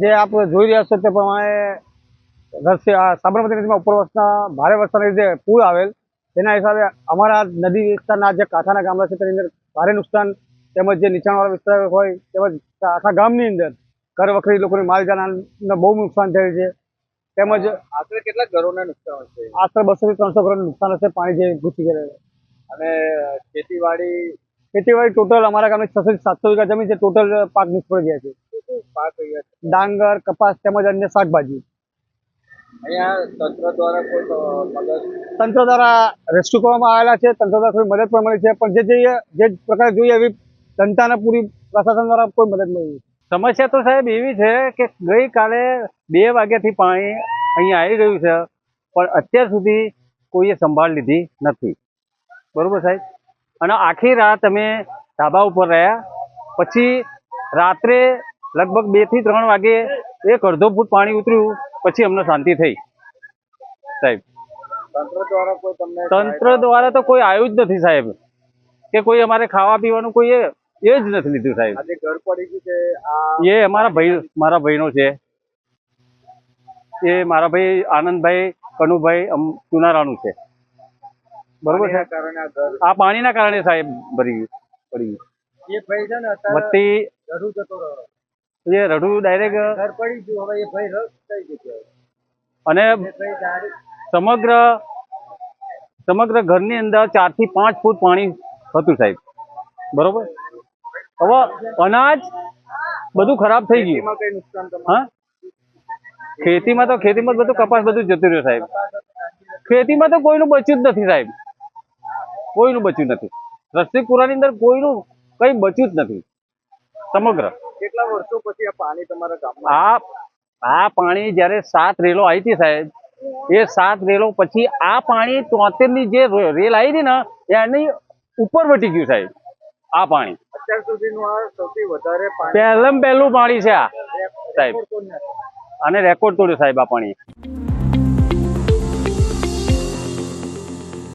જે આપ જોઈ રહ્યા છો તે પ્રમાણે સાબરમતી નદીમાં ઉપરવર્ષના ભારે વરસાદના લીધે પૂર આવેલ. તેના હિસાબે અમારા નદી વિસ્તારના જે કાંઠાના ગામડા છે તેની અંદર ભારે નુકસાન તેમજ જે નીચાણવાળા વિસ્તાર હોય તેમજ આખા ગામની અંદર ઘર વખરી લોકોની માલજાના બહુ નુકસાન થયેલ છે. તેમજ આશરે કેટલા ઘરોને નુકસાન હશે? આશરે બસો થી ત્રણસો કરોડ નુકસાન હશે પાણી જે ઘૂસી ગયેલું અને ખેતીવાડી? ખેતીવાડી ટોટલ અમારા ગામની છસો સાતસો વીઘા જમીન છે. ટોટલ પાક નિષ્ફળ ગયા છે. પાક ડાંગર કપાસ તેમજ અન્ય શાકભાજી. તંત્ર દ્વારા કોઈ અ, મદદ? તંત્ર દ્વારા રેસ્ક્યુ કરવામાં આવેલા છે. તંત્ર દ્વારા થોડી મદદ પણ મળી છે. પણ જે જોઈએ જે પ્રકારે જોઈએ એવી જનતાને પૂરી પ્રશાસન દ્વારા કોઈ મદદ મળી સમસ્યા તો સાહેબ એવી છે કે ગઈકાલે બે વાગ્યાથી પાણી અહીંયા આવી ગયું છે પણ અત્યાર સુધી કોઈએ સંભાળ લીધી નથી. બરોબર સાહેબ? અને આખી રાત અમે ધાબા ઉપર રહ્યા. પછી રાત્રે લગભગ બેથી ત્રણ વાગે એક અડધો ફૂટ પાણી ઉતર્યું પછી અમને શાંતિ થઈ. સાહેબ. તંત્ર દ્વારા તો કોઈ આવ્યું જ નથી સાહેબ. કે કોઈ અમારે ખાવા પીવાનું કોઈ એ જ નથી લીધું સાહેબ. એ અમારા ભાઈ મારા ભાઈનો છે. એ મારા ભાઈ આનંદભાઈ કનુભાઈ ચુનારાનું છે. બરોબર છે? આ પાણીના કારણે સાહેબ ભરી ગયું. પડી ગયું એ એ રડવું ડાયરેક્ટ ઘર પડી ગયું. હવે એ ભાઈ રસ થઈ ગયો અને સમગ્ર સમગ્ર ઘરની અંદર ચારથી પાંચ ફૂટ પાણી હતું સાહેબ. બરોબર? હવે અનાજ બધું ખરાબ થઈ ગયું. હા? ખેતીમાં તો ખેતીમાં બધું કપાસ બધું જતું રહ્યું સાહેબ. ખેતીમાં તો કોઈનું બચ્યું જ નથી સાહેબ. કોઈનું બચ્યું નથી. રસ્તીપુરાની અંદર કોઈનું કઈ બચ્યું જ નથી. સમગ્ર. કેટલા વર્ષો પછી આ પાણી તમારા ગામમાં આ આ પાણી જ્યારે સાત રેલો આવી હતી સાહેબ એ સાત રેલો પછી આ પાણી તોતેરની જે રેલ આવી હતી ને એની ઉપર વટી ગયું સાહેબ આ પાણી. અત્યાર સુધીનું આ સૌથી વધારે પહેલમ પહેલું પાણી છે આ સાહેબ? અને રેકોર્ડ તોડ્યો સાહેબ આ પાણી.